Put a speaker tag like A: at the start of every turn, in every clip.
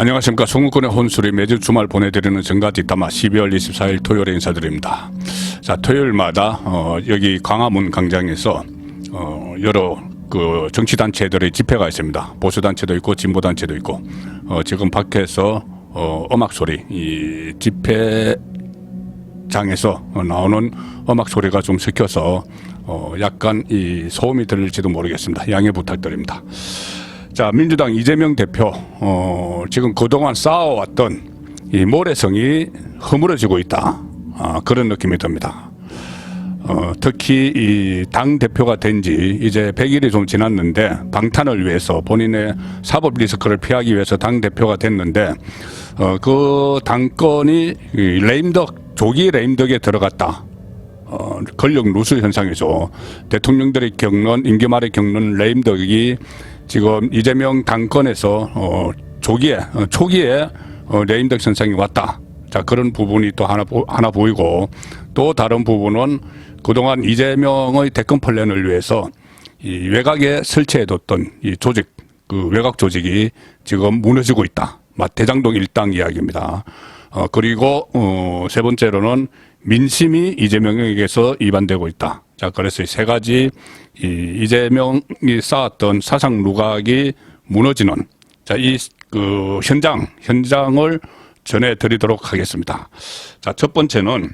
A: 안녕하십니까. 송구권의 혼술이 매주 주말 보내드리는 정가 뒷담화 12월 24일 토요일에 인사드립니다. 자, 토요일마다, 어, 여기 광화문 광장에서, 어, 여러 그 정치단체들의 집회가 있습니다. 보수단체도 있고, 진보단체도 있고, 어, 지금 밖에서, 어, 음악 소리, 이 집회 장에서 어, 나오는 음악 소리가 좀 섞여서 어 약간 이 소음이 들릴지도 모르겠습니다. 양해 부탁드립니다. 자 민주당 이재명 대표 어 지금 그동안 쌓아왔던 이 모래성이 허물어지고 있다. 아, 그런 느낌이 듭니다. 어, 특히 이 당 대표가 된 지 이제 100일이 좀 지났는데 방탄을 위해서 본인의 사법 리스크를 피하기 위해서 당 대표가 됐는데 어, 그 당권이 이 레임덕 조기 레임덕에 들어갔다. 어, 권력 누수 현상이죠. 대통령들이 겪는 임기 말에 겪는 레임덕이 지금 이재명 당권에서 어, 조기에 어, 초기에 어, 레임덕 현상이 왔다. 자 그런 부분이 또 하나 보- 하나 보이고 또 다른 부분은 그동안 이재명의 대권 플랜을 위해서 이 외곽에 설치해뒀던 이 조직 그 외곽 조직이 지금 무너지고 있다. 막 대장동 일당 이야기입니다. 어 그리고 어 세 번째로는 민심이 이재명에게서 이반되고 있다. 자 그래서 이 세 가지 이 이재명이 쌓았던 사상 누각이 무너지는 자 이 그 현장 현장을 전해 드리도록 하겠습니다. 자 첫 번째는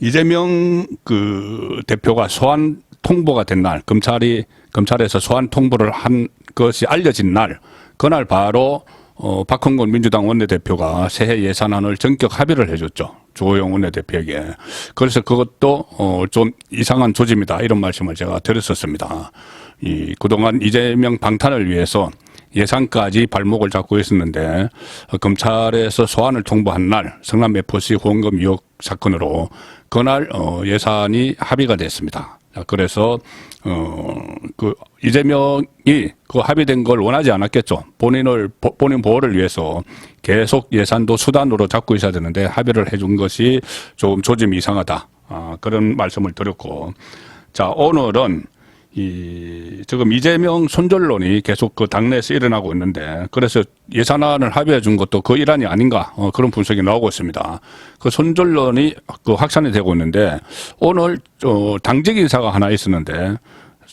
A: 이재명 그 대표가 소환 통보가 된 날, 검찰이 검찰에서 소환 통보를 한 것이 알려진 날, 그날 바로 어, 박홍근 민주당 원내대표가 새해 예산안을 전격 합의를 해줬죠. 주호영 원내대표에게. 그래서 그것도 어, 좀 이상한 조짐이다 이런 말씀을 제가 드렸었습니다. 이 그동안 이재명 방탄을 위해서 예산까지 발목을 잡고 있었는데 어, 검찰에서 소환을 통보한 날 성남 FC 후원금 의혹 사건으로 그날 어, 예산이 합의가 됐습니다. 자, 그래서 어그 이재명이 그 합의된 걸 원하지 않았겠죠. 본인을 보- 본인 보호를 위해서 계속 예산도 수단으로 잡고 있어야 되는데 합의를 해준 것이 조금 조짐이 이상하다. 아, 그런 말씀을 드렸고 자 오늘은 이 지금 이재명 손절론이 계속 그 당내에서 일어나고 있는데 그래서 예산안을 합의해 준 것도 그 일환이 아닌가 어, 그런 분석이 나오고 있습니다. 그 손절론이 그 확산이 되고 있는데 오늘 어, 당직 인사가 하나 있었는데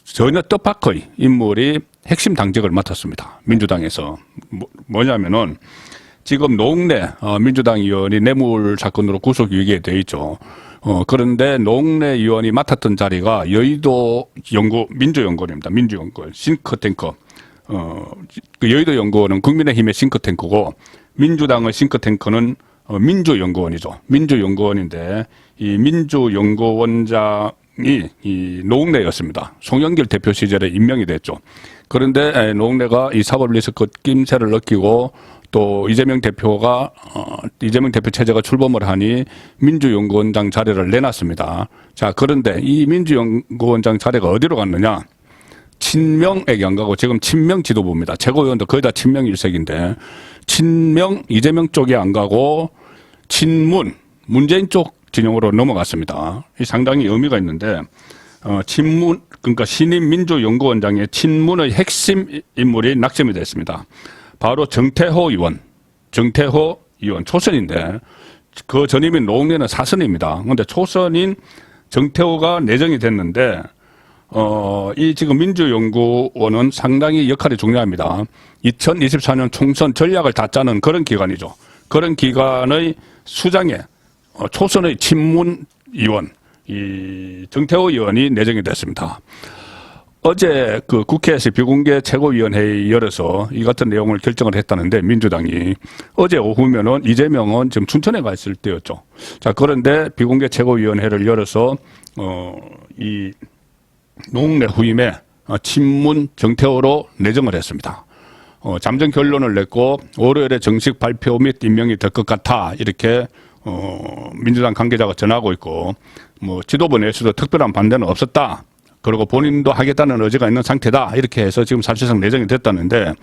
A: 전혀 뜻밖의 인물이 핵심 당직을 맡았습니다. 민주당에서 뭐, 뭐냐면은 지금 노웅래 어, 민주당 의원이 뇌물 사건으로 구속 유기에 돼 있죠. 어, 그런데 노웅래 의원이 맡았던 자리가 여의도 연구 민주연구원입니다. 민주연구원 싱크탱크. 어, 그 여의도 연구원은 국민의힘의 싱크탱크고 민주당의 싱크탱크는 어, 민주연구원이죠. 민주연구원인데 이 민주연구원장 이 이 노웅래였습니다. 송영길 대표 시절에 임명이 됐죠. 그런데 에, 노웅래가 이 사법 리스크 낌새를 느끼고 또 이재명 대표가 어, 이재명 대표 체제가 출범을 하니 민주연구원장 자리를 내놨습니다. 자 그런데 이 민주연구원장 자리가 어디로 갔느냐? 친명에게 안 가고 지금 친명 지도부입니다. 최고위원도 거의 다 친명 일색인데 친명 이재명 쪽에 안 가고 친문 문재인 쪽 진영으로 넘어갔습니다. 이 상당히 의미가 있는데 어, 친문 그러니까 신임 민주연구원장의 친문의 핵심 인물이 낙점이 됐습니다. 바로 정태호 의원, 정태호 의원 초선인데 그 전임인 노웅래는 사선입니다. 그런데 초선인 정태호가 내정이 됐는데 어, 이 지금 민주연구원은 상당히 역할이 중요합니다. 2024년 총선 전략을 다 짜는 그런 기관이죠. 그런 기관의 수장에 어, 초선의 친문 의원, 이 정태호 의원이 내정이 됐습니다. 어제 그 국회에서 비공개 최고위원회의 열어서 이 같은 내용을 결정을 했다는데 민주당이 어제 오후면은 이재명은 지금 춘천에 가 있을 때였죠. 자 그런데 비공개 최고위원회를 열어서 어이 노웅래 후임에 어, 친문 정태호로 내정을 했습니다. 어, 잠정 결론을 냈고 월요일에 정식 발표 및 임명이 될 것 같아 이렇게 어, 민주당 관계자가 전하고 있고 뭐 지도부 내에서도 특별한 반대는 없었다. 그리고 본인도 하겠다는 의지가 있는 상태다. 이렇게 해서 지금 사실상 내정이 됐다는데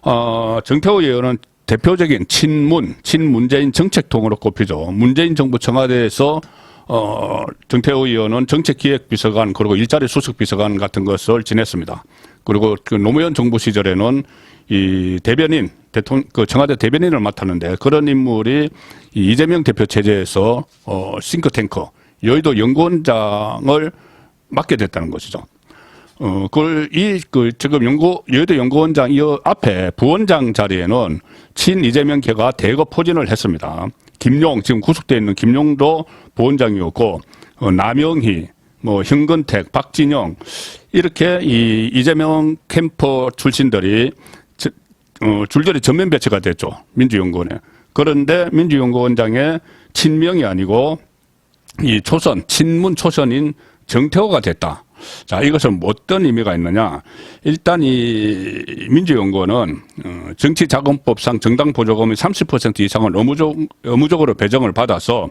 A: 어, 정태호 의원은 대표적인 친문, 친문재인 정책통으로 꼽히죠. 문재인 정부 청와대에서 어, 정태호 의원은 정책기획비서관 그리고 일자리 수석비서관 같은 것을 지냈습니다. 그리고 그 노무현 정부 시절에는 이 대변인 대통령 그 청와대 대변인을 맡았는데 그런 인물이 이 이재명 대표 체제에서 어 싱크탱크 여의도 연구원장을 맡게 됐다는 것이죠. 어, 그걸 이, 그, 지금 연구, 여의도 연구원장 이 앞에 부원장 자리에는 친 이재명 계가 대거 포진을 했습니다. 김용, 지금 구속되어 있는 김용도 부원장이었고, 어, 남영희, 뭐, 현근택, 박진영, 이렇게 이 이재명 캠퍼 출신들이 저- 어, 줄줄이 전면 배치가 됐죠. 민주연구원에. 그런데 민주연구원장의 친명이 아니고 이 초선, 친문 초선인 정태호가 됐다. 자, 이것은 뭐 어떤 의미가 있느냐. 일단 이 민주연구원은 어, 정치자금법상 정당 보조금의 30% 이상을 의무적, 의무적으로 배정을 받아서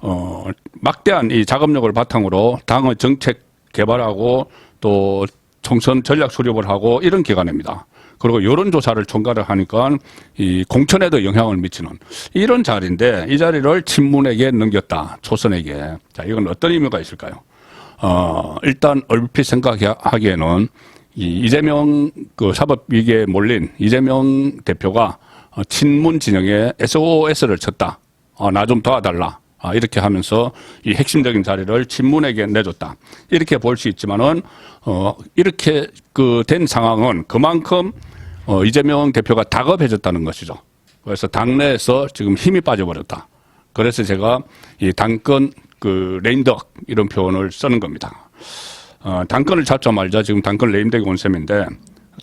A: 어, 막대한 이 자금력을 바탕으로 당의 정책 개발하고 또 총선 전략 수립을 하고 이런 기관입니다. 그리고 여론조사를 총괄을 하니까 이 공천에도 영향을 미치는 이런 자리인데 이 자리를 친문에게 넘겼다. 초선에게. 자, 이건 어떤 의미가 있을까요? 어, 일단 얼핏 생각하기에는 이 이재명 그 사법 위기에 몰린 이재명 대표가 어, 친문 진영에 SOS를 쳤다. 어, 나 좀 도와달라. 아, 이렇게 하면서 이 핵심적인 자리를 친문에게 내줬다. 이렇게 볼 수 있지만은, 어, 이렇게 그 된 상황은 그만큼 어, 이재명 대표가 다급해졌다는 것이죠. 그래서 당내에서 지금 힘이 빠져버렸다. 그래서 제가 이 당권 그 레임덕 이런 표현을 쓰는 겁니다. 어, 당권을 잡자마자 지금 당권 레임덕이 온 셈인데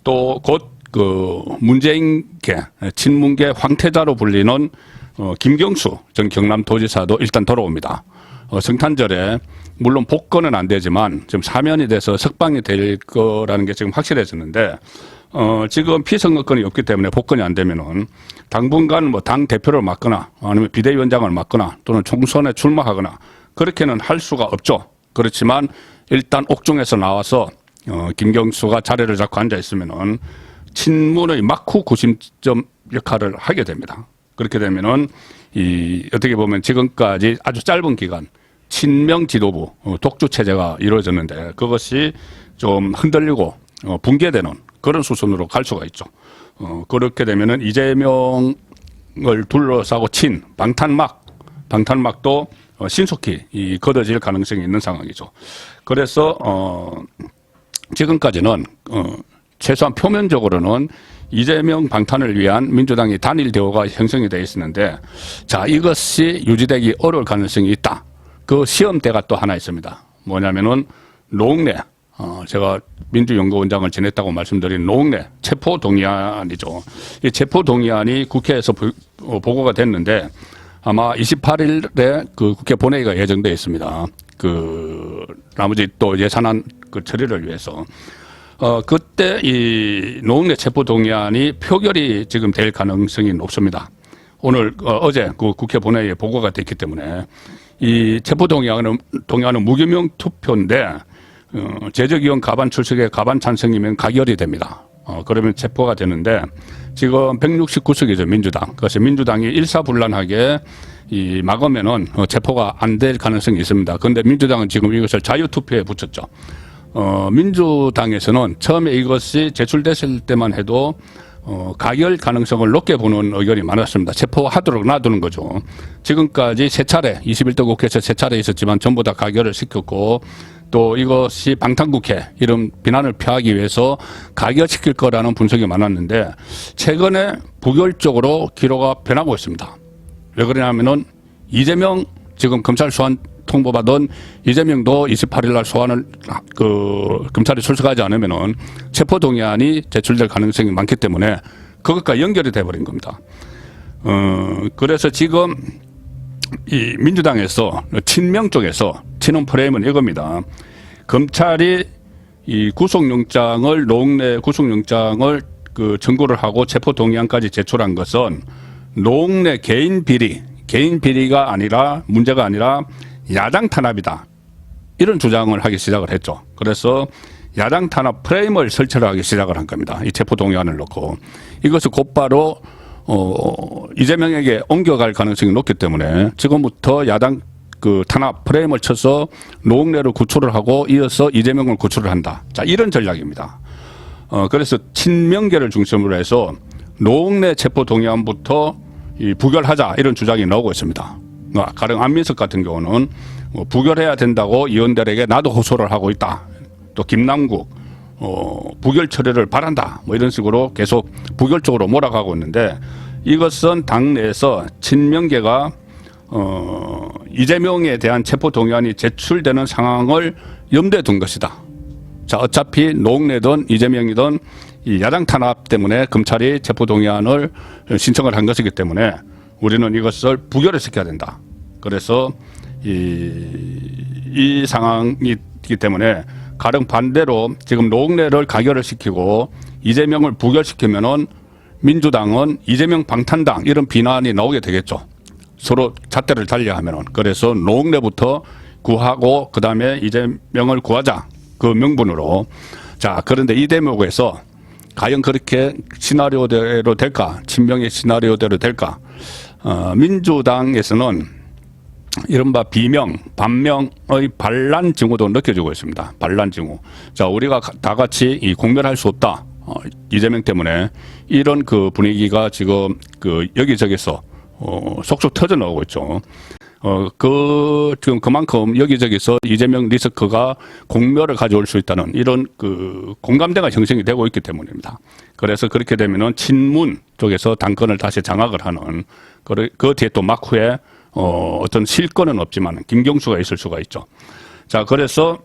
A: 또 곧 그 문재인계 친문계 황태자로 불리는 어, 김경수 전 경남도지사도 일단 돌아옵니다. 어, 성탄절에 물론 복권은 안 되지만 지금 사면이 돼서 석방이 될 거라는 게 지금 확실해졌는데 어, 지금 피선거권이 없기 때문에 복권이 안 되면은 당분간 뭐 당 대표를 맡거나 아니면 비대위원장을 맡거나 또는 총선에 출마하거나 그렇게는 할 수가 없죠. 그렇지만 일단 옥중에서 나와서 어, 김경수가 자리를 잡고 앉아 있으면은 친문의 막후 구심점 역할을 하게 됩니다. 그렇게 되면은 이 어떻게 보면 지금까지 아주 짧은 기간 친명 지도부 어, 독주 체제가 이루어졌는데 그것이 좀 흔들리고 어, 붕괴되는 그런 수순으로 갈 수가 있죠. 어, 그렇게 되면은 이재명을 둘러싸고 친 방탄막 방탄막도 어, 신속히 이 걷어질 가능성이 있는 상황이죠. 그래서 어 지금까지는 어 최소한 표면적으로는 이재명 방탄을 위한 민주당이 단일 대우가 형성이 되어 있었는데 자 이것이 유지되기 어려울 가능성이 있다. 그 시험대가 또 하나 있습니다. 뭐냐면은 노웅래 어 제가 민주연구원장을 지냈다고 말씀드린 노웅래 체포 동의안이죠. 이 체포 동의안이 국회에서 부- 어, 보고가 됐는데 아마 28일에 그 국회 본회의가 예정돼 있습니다. 그 나머지 또 예산안 그 처리를 위해서 어 그때 이 노웅래 체포 동의안이 표결이 지금 될 가능성이 높습니다. 오늘 어, 제그 국회 본회의에 보고가 됐기 때문에 이 체포 동의안은 동의안은 무기명 투표인데 어, 제적위원 가반 출석에 가반 찬성이면 가결이 됩니다. 어, 그러면 체포가 되는데 지금 169석이죠 민주당. 그래서 민주당이 일사불란하게 이 막으면은 어, 체포가 안 될 가능성이 있습니다. 그런데 민주당은 지금 이것을 자유투표에 붙였죠. 어, 민주당에서는 처음에 이것이 제출됐을 때만 해도 어, 가결 가능성을 높게 보는 의견이 많았습니다. 체포하도록 놔두는 거죠. 지금까지 세 차례, 21대 국회에서 세 차례 있었지만 전부 다 가결을 시켰고 또 이것이 방탄국회 이런 비난을 피하기 위해서 가결시킬 거라는 분석이 많았는데 최근에 부결적으로 기로가 변하고 있습니다. 왜 그러냐면은 이재명 지금 검찰 소환 통보받은 이재명도 28일 날 소환을 그 검찰이 출석하지 않으면은 체포 동의안이 제출될 가능성이 많기 때문에 그것과 연결이 돼 버린 겁니다. 어 그래서 지금 이 민주당에서 친명 쪽에서 치는 프레임은 이겁니다. 검찰이 이 구속영장을 노웅래 구속영장을 그 청구를 하고 체포 동의안까지 제출한 것은 노웅래 개인 비리 개인 비리가 아니라 문제가 아니라 야당 탄압이다. 이런 주장을 하기 시작을 했죠. 그래서 야당 탄압 프레임을 설치를 하기 시작을 한 겁니다. 이 체포 동의안을 놓고 이것을 곧바로 어 이재명에게 옮겨갈 가능성이 높기 때문에 지금부터 야당 그 탄압 프레임을 쳐서 노웅래를 구출을 하고 이어서 이재명을 구출을 한다. 자 이런 전략입니다. 어, 그래서 친명계를 중심으로 해서 노웅래 체포 동의안부터 이 부결하자 이런 주장이 나오고 있습니다. 어, 가령 안민석 같은 경우는 뭐 부결해야 된다고 의원들에게 나도 호소를 하고 있다. 또 김남국 어, 부결 처리를 바란다. 뭐 이런 식으로 계속 부결 쪽으로 몰아가고 있는데 이것은 당내에서 친명계가 어, 이재명에 대한 체포 동의안이 제출되는 상황을 염두에 둔 것이다. 자, 어차피 노웅래든 이재명이든 이 야당 탄압 때문에 검찰이 체포 동의안을 신청을 한 것이기 때문에 우리는 이것을 부결을 시켜야 된다. 그래서 이, 이 상황이기 때문에 가령 반대로 지금 노웅래를 가결을 시키고 이재명을 부결시키면은 민주당은 이재명 방탄당 이런 비난이 나오게 되겠죠. 서로 잣대를 달려 하면은 그래서 노웅래부터 구하고 그 다음에 이재명을 구하자 그 명분으로 자 그런데 이 대목에서 과연 그렇게 시나리오대로 될까 친명의 시나리오대로 될까 어, 민주당에서는 이른바 비명, 반명의 반란 징후도 느껴지고 있습니다. 반란 징후. 자, 우리가 가- 다 같이 이 공멸할 수 없다. 어, 이재명 때문에 이런 그 분위기가 지금 그 여기저기서 어, 속속 터져 나오고 있죠. 어, 그, 지금 그만큼 여기저기서 이재명 리스크가 공멸을 가져올 수 있다는 이런 그 공감대가 형성이 되고 있기 때문입니다. 그래서 그렇게 되면은 친문 쪽에서 당권을 다시 장악을 하는 그, 그 뒤에 또 막후에 어, 어떤 실권은 없지만 김경수가 있을 수가 있죠. 자, 그래서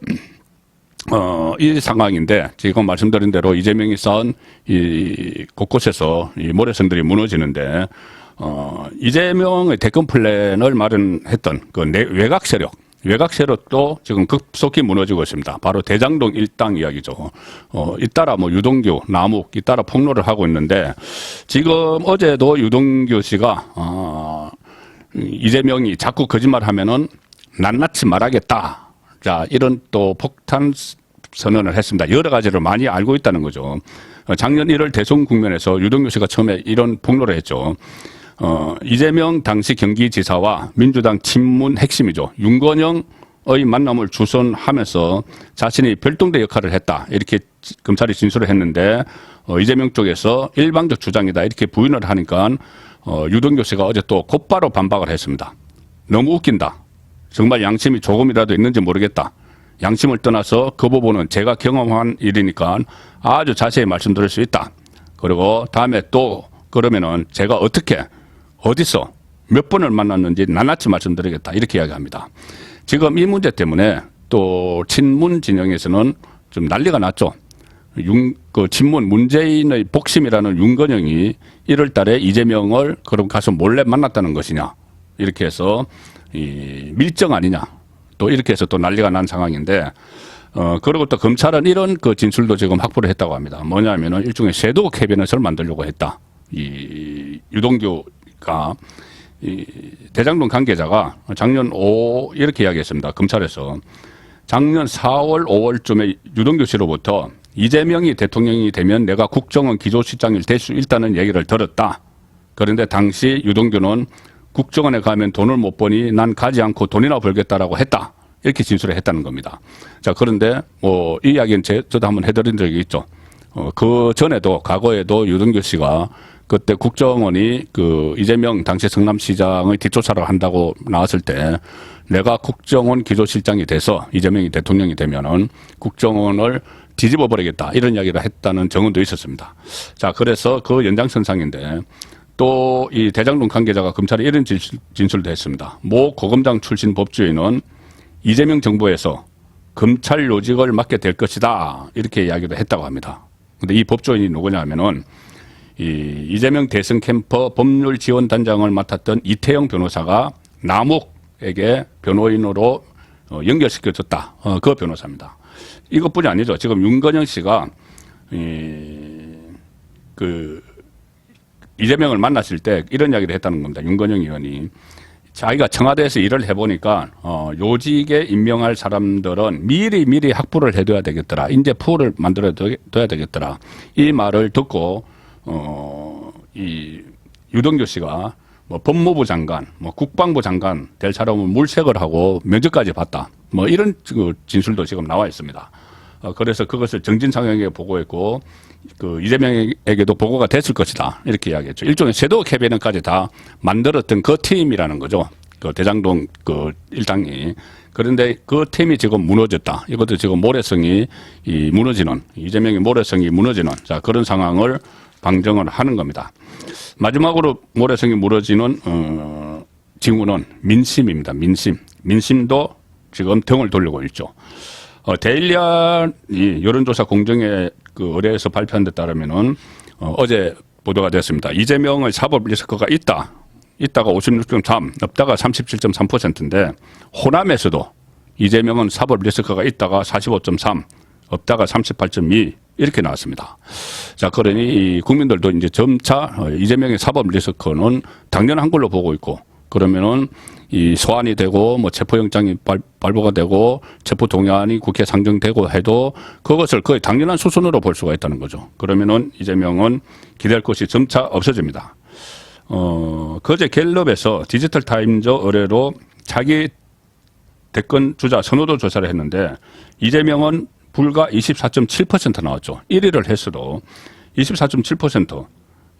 A: 어, 이 상황인데 지금 말씀드린 대로 이재명이 쌓은 이 곳곳에서 이 모래선들이 무너지는데 어, 이재명의 대권 플랜을 마련했던 그 내, 외곽 세력 외곽 세력도 지금 급속히 무너지고 있습니다. 바로 대장동 일당 이야기죠. 어, 잇따라 뭐 유동규, 남욱 잇따라 폭로를 하고 있는데 지금 어제도 유동규 씨가 어, 이재명이 자꾸 거짓말 하면은 낱낱이 말하겠다. 자, 이런 또 폭탄 선언을 했습니다. 여러 가지를 많이 알고 있다는 거죠. 어, 작년 1월 대선 국면에서 유동규 씨가 처음에 이런 폭로를 했죠. 어, 이재명 당시 경기지사와 민주당 친문 핵심이죠. 윤건영의 만남을 주선하면서 자신이 별동대 역할을 했다. 이렇게 지- 검찰이 진술을 했는데 어, 이재명 쪽에서 일방적 주장이다. 이렇게 부인을 하니까 어, 유동규 씨가 어제 또 곧바로 반박을 했습니다. 너무 웃긴다. 정말 양심이 조금이라도 있는지 모르겠다. 양심을 떠나서 그 부분은 제가 경험한 일이니까 아주 자세히 말씀드릴 수 있다. 그리고 다음에 또 그러면은 제가 어떻게 어디서 몇 번을 만났는지 낱낱이 말씀드리겠다. 이렇게 이야기합니다. 지금 이 문제 때문에 또 친문 진영에서는 좀 난리가 났죠. 윤, 그 친문 문재인의 복심이라는 윤건영이 1월 달에 이재명을 그럼 가서 몰래 만났다는 것이냐. 이렇게 해서 이 밀정 아니냐. 또 이렇게 해서 또 난리가 난 상황인데 어, 그리고 또 검찰은 이런 그 진술도 지금 확보를 했다고 합니다. 뭐냐면은 일종의 섀도우 캐비넷을 만들려고 했다. 이 유동규 가이 대장동 관계자가 작년 5 이렇게 이야기했습니다. 검찰에서 작년 4월, 5월쯤에 유동규 씨로부터 이재명이 대통령이 되면 내가 국정원 기조실장일 될 수 있다는 얘기를 들었다. 그런데 당시 유동규는 국정원에 가면 돈을 못 버니 난 가지 않고 돈이나 벌겠다라고 했다. 이렇게 진술을 했다는 겁니다. 자, 그런데 뭐 이 이야기는 제, 저도 한번 해드린 적이 있죠. 어, 그 전에도 과거에도 유동규 씨가 그때 국정원이 그 이재명 당시 성남시장의 뒷조사를 한다고 나왔을 때 내가 국정원 기조실장이 돼서 이재명이 대통령이 되면은 국정원을 뒤집어 버리겠다 이런 이야기를 했다는 정언도 있었습니다. 자 그래서 그 연장선상인데 또 이 대장동 관계자가 검찰에 이런 진술, 진술도 했습니다. 모 고검장 출신 법조인은 이재명 정부에서 검찰 요직을 맡게 될 것이다 이렇게 이야기도 했다고 합니다. 근데 이 법조인이 누구냐 하면은 이 이재명 대선 캠퍼 법률 지원 단장을 맡았던 이태영 변호사가 남욱에게 변호인으로 어, 연결시켜줬다. 어, 그 변호사입니다. 이것뿐이 아니죠. 지금 윤건영 씨가 이 그 이재명을 만났을 때 이런 이야기를 했다는 겁니다. 윤건영 의원이 자기가 청와대에서 일을 해보니까 어, 요직에 임명할 사람들은 미리 미리 확보를 해둬야 되겠더라. 인재 풀을 만들어 둬야 되겠더라. 이 말을 듣고 어, 이 유동규 씨가 뭐 법무부 장관, 뭐 국방부 장관 될 사람을 물색을 하고 면접까지 봤다. 뭐 이런 그 진술도 지금 나와 있습니다. 어, 그래서 그것을 정진상에게 보고했고 그 이재명에게도 보고가 됐을 것이다 이렇게 이야기했죠. 일종의 섀도우 캐비넷까지 다 만들었던 그 팀이라는 거죠. 그 대장동 그 일당이 그런데 그 팀이 지금 무너졌다. 이것도 지금 모래성이 이 무너지는 이재명의 모래성이 무너지는 자 그런 상황을 방정을 하는 겁니다. 마지막으로 모래성이 무너지는 어, 징후는 민심입니다. 민심 민심도 지금 등을 돌리고 있죠. 어, 데일리안 이 여론조사 공정의 그 의뢰에서 발표한 데 따르면은 어, 어제 보도가 됐습니다. 이재명의 사법 리스크가 있다. 있다가 56.3, 없다가 37.3%인데 호남에서도 이재명은 사법 리스크가 있다가 45.3, 없다가 38.2 이렇게 나왔습니다. 자, 그러니 이 국민들도 이제 점차 어, 이재명의 사법 리스크는 당연한 걸로 보고 있고 그러면은 이 소환이 되고 뭐 체포영장이 발, 발부가 되고 체포 동의안이 국회 상정되고 해도 그것을 거의 당연한 수순으로 볼 수가 있다는 거죠. 그러면은 이재명은 기대할 것이 점차 없어집니다. 어, 그제 갤럽에서 디지털 타임즈 의뢰로 자기 대권 주자 선호도 조사를 했는데 이재명은 불과 24.7% 나왔죠. 1위를 했어도 24.7%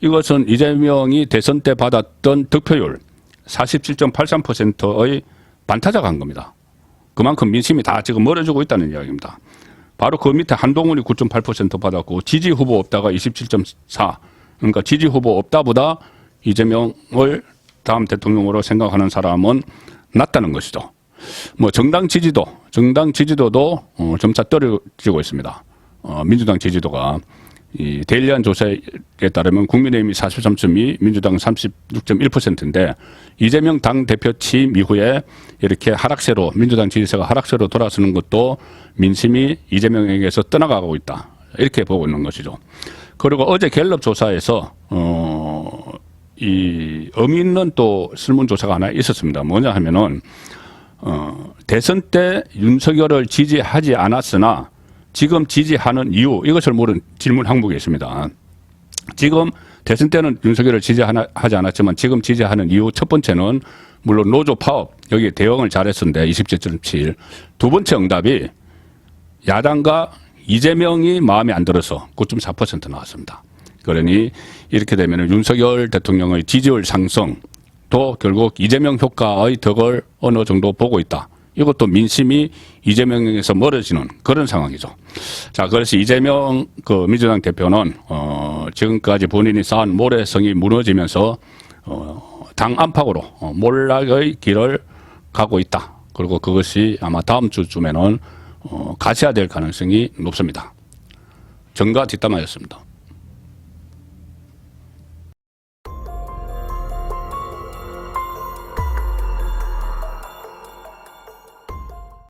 A: 이것은 이재명이 대선 때 받았던 득표율 47.83%의 반타작 한 겁니다. 그만큼 민심이 다 지금 멀어지고 있다는 이야기입니다. 바로 그 밑에 한동훈이 9.8% 받았고 지지 후보 없다가 27.4 그러니까 지지 후보 없다보다 이재명을 다음 대통령으로 생각하는 사람은 낮다는 것이죠. 뭐 정당 지지도, 정당 지지도도 어, 점차 떨어지고 있습니다. 어, 민주당 지지도가 이 데일리안 조사에 따르면 국민의힘이 43.2, 민주당 36.1%인데 이재명 당 대표 취임 이후에 이렇게 하락세로 민주당 지지세가 하락세로 돌아서는 것도 민심이 이재명에게서 떠나가고 있다 이렇게 보고 있는 것이죠. 그리고 어제 갤럽 조사에서 어, 이 의미 있는 또 설문 조사가 하나 있었습니다. 뭐냐 하면은 어, 대선 때 윤석열을 지지하지 않았으나 지금 지지하는 이유 이것을 물은 질문 항목이 있습니다. 지금 대선 때는 윤석열을 지지하지 않았지만 지금 지지하는 이유 첫 번째는 물론 노조 파업 여기 대응을 잘했었는데 27.7. 두 번째 응답이 야당과 이재명이 마음에 안 들어서 9.4% 나왔습니다. 그러니 이렇게 되면 윤석열 대통령의 지지율 상승 도 결국 이재명 효과의 덕을 어느 정도 보고 있다. 이것도 민심이 이재명에서 멀어지는 그런 상황이죠. 자, 그래서 이재명 그 민주당 대표는 어 지금까지 본인이 쌓은 모래성이 무너지면서 어 당 안팎으로 어, 몰락의 길을 가고 있다. 그리고 그것이 아마 다음 주쯤에는 어 가셔야 될 가능성이 높습니다. 정가 뒷담화였습니다.